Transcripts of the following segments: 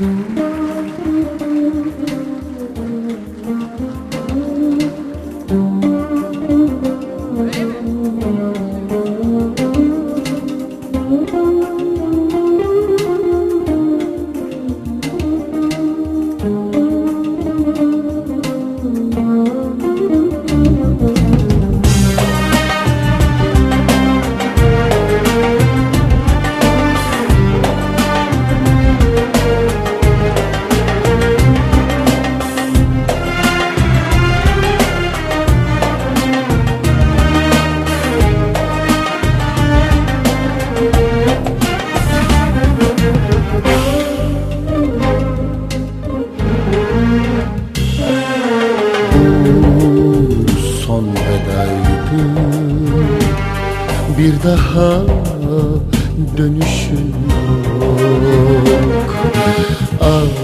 Mm-hmm. Daha dönüşün yok. Af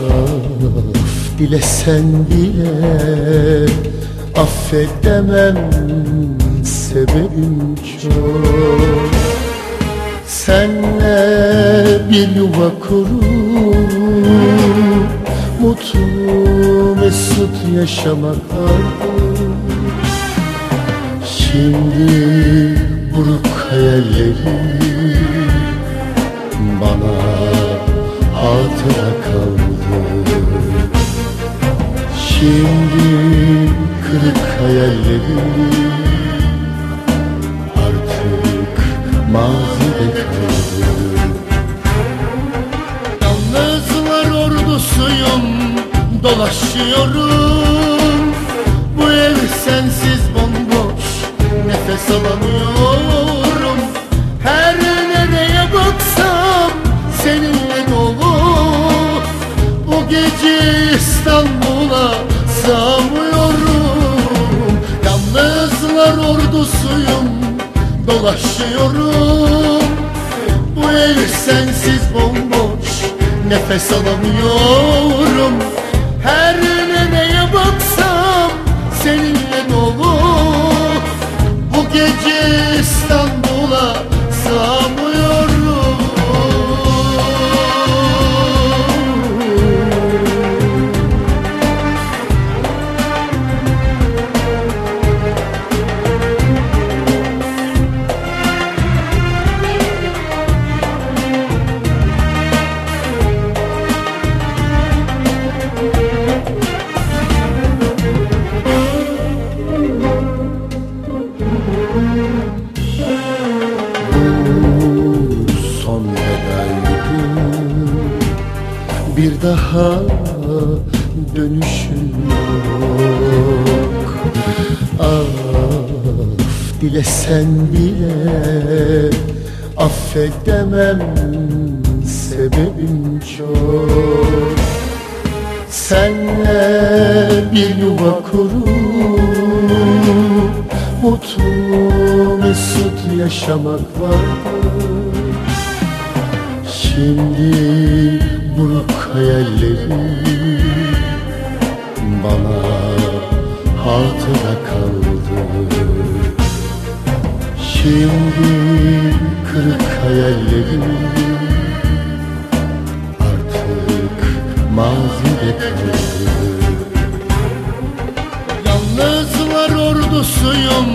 dilesen bile Affedemem sebebim çok. Senle bir yuva kurup Mutlu mesut yaşamak vardı Şimdi buruk hayallerim Bana hatıra kaldı. Şimdi kırık hayallerim Artık mazide kaldı. Yalnızlar ordusuyum Dolaşıyorum. Bu ev sensiz bomboş Nefes alamıyorum Yalnızlar ordusuyum Dolaşıyorum. Bu ev sensiz bomboş Nefes alamıyorum daha dönüşün yok. Af dilesen bile Affedemem sebebim çok. Senle bir yuva kurup Mutlu mesut yaşamak vardı Şimdi buruk hayallerim Bana hatıra kaldı. Şimdi kırık hayallerim Artık mazide kaldı. Yalnızlar ordusuyum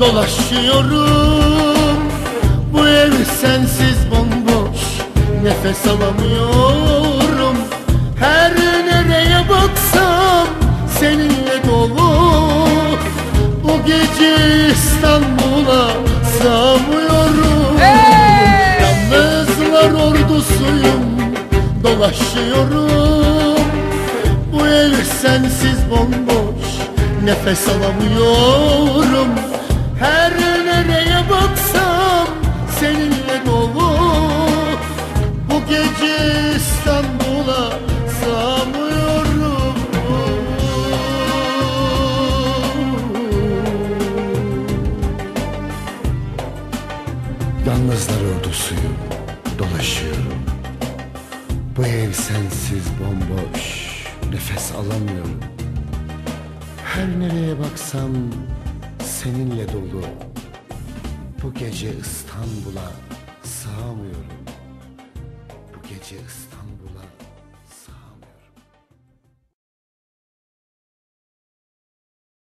Dolaşıyorum. Bu ev sensiz bomboş Nefes alamıyorum. Her nereye baksam Seninle dolu. Bu gece İstanbul'a sığamıyorum. Yalnızlar ordusuyum Dolaşıyorum. Bu ev sensiz bomboş Nefes alamıyorum. Her nereye baksam Yalnızlar ordusuyum, dolaşıyorum. Bu ev sensiz bomboş, nefes alamıyorum. Her nereye baksam seninle dolu. Bu gece İstanbul'a sığamıyorum. Bu gece İstanbul'a